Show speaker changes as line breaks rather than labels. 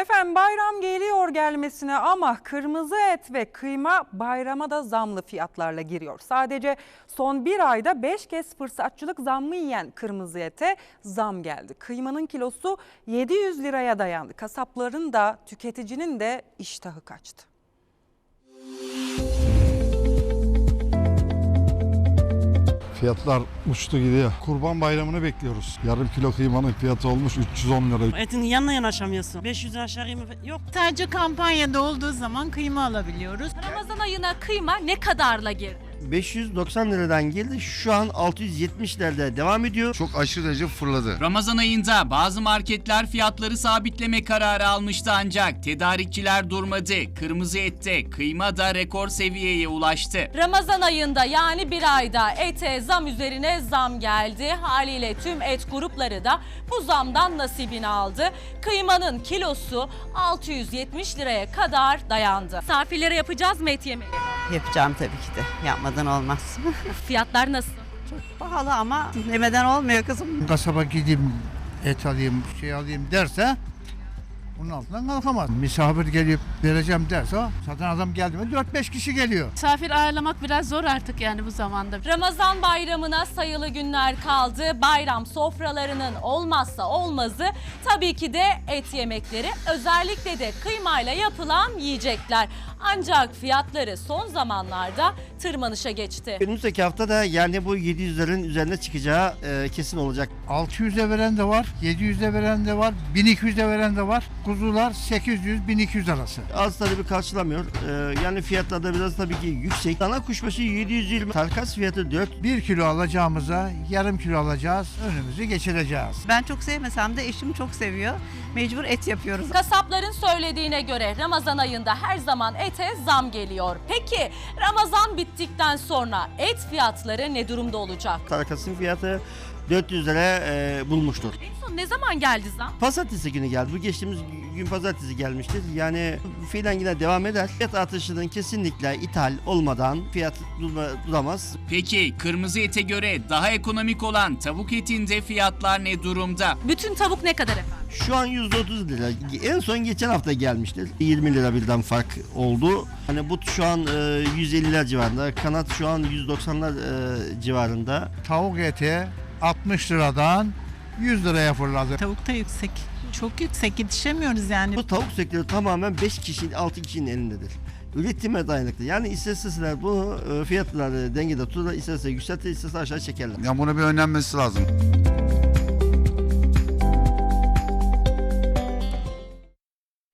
Efendim bayram geliyor gelmesine ama kırmızı et ve kıyma bayrama da zamlı fiyatlarla giriyor. Sadece son bir ayda 5 kez fırsatçılık zammı yiyen kırmızı ete zam geldi. Kıymanın kilosu 700 liraya dayandı. Kasapların da tüketicinin de iştahı kaçtı.
Fiyatlar uçtu gidiyor. Kurban bayramını bekliyoruz. Yarım kilo kıymanın fiyatı olmuş 310 lira.
Etin yanına yanaşamıyorsun. 500 aşağı kıyma yok.
Sadece kampanyada olduğu zaman kıyma alabiliyoruz.
Ramazan ayına kıyma ne kadarla girdi?
590 liradan geldi. Şu an 670'lerde devam ediyor.
çok aşırı derece fırladı.
Ramazan ayında bazı marketler fiyatları sabitleme kararı almıştı ancak tedarikçiler durmadı. Kırmızı ette kıyma da rekor seviyeye ulaştı.
Ramazan ayında yani bir ayda ete zam üzerine zam geldi. Haliyle tüm et grupları da bu zamdan nasibini aldı. Kıymanın kilosu 670 liraya kadar dayandı. Misafirlere yapacağız mı et yemeği?
Yapacağım tabii ki de. Yapmadan olmaz.
Fiyatlar nasıl?
Pahalı ama yemeden olmuyor kızım.
kasaba gideyim et alayım şey alayım derse onun altından kalkamaz. Misafir gelip vereceğim derse zaten adam geldi mi 4-5 kişi geliyor.
Misafir ağırlamak biraz zor artık yani bu zamanda.
Ramazan bayramına sayılı günler kaldı. Bayram sofralarının olmazsa olmazı tabii ki de et yemekleri. Özellikle de kıymayla yapılan yiyecekler. Ancak fiyatları son zamanlarda tırmanışa geçti.
Önümüzdeki hafta da yani bu 700'lerin üzerine çıkacağı e, kesin olacak.
600'e veren de var, 700'e veren de var, 1200'e veren de var. Kuzular 800-1200 arası.
Az talebi karşılamıyor. E, yani fiyatlar da biraz tabii ki yüksek. Dana kuşbaşı 720, karkas fiyatı 4.
1 kilo alacağımıza yarım kilo alacağız, önümüzü geçireceğiz.
Ben çok sevmesem de eşim çok seviyor. Mecbur et yapıyoruz.
Kasapların söylediğine göre Ramazan ayında her zaman ete zam geliyor. Peki Ramazan bittikten sonra et fiyatları ne durumda olacak?
Karkasın fiyatı 400 lira e, bulmuştur.
En son ne zaman geldi zam?
Pazartesi günü geldi. Bu geçtiğimiz gün pazartesi gelmiştir. Yani fiilen yine devam eder. Fiyat artışının kesinlikle ithal olmadan fiyat durma- duramaz.
Peki kırmızı ete göre daha ekonomik olan tavuk etinde fiyatlar ne durumda?
Bütün tavuk ne kadar efendim?
Şu an %30 lira. En son geçen hafta gelmiştir. 20 lira birden fark oldu. Hani but şu an e, 150'ler civarında. Kanat şu an 190'lar e, civarında.
Tavuk eti 60 liradan 100 liraya fırladı.
Tavuk da yüksek. Çok yüksek yetişemiyoruz yani.
Bu tavuk sektörü tamamen 5 kişinin 6 kişinin elindedir. Üretime dayanıklı. Yani istatistikler bunu e, fiyatları dengede tutar, isterse yükseltir, isterse aşağı çekerler.
Ya buna bir önlenmesi lazım.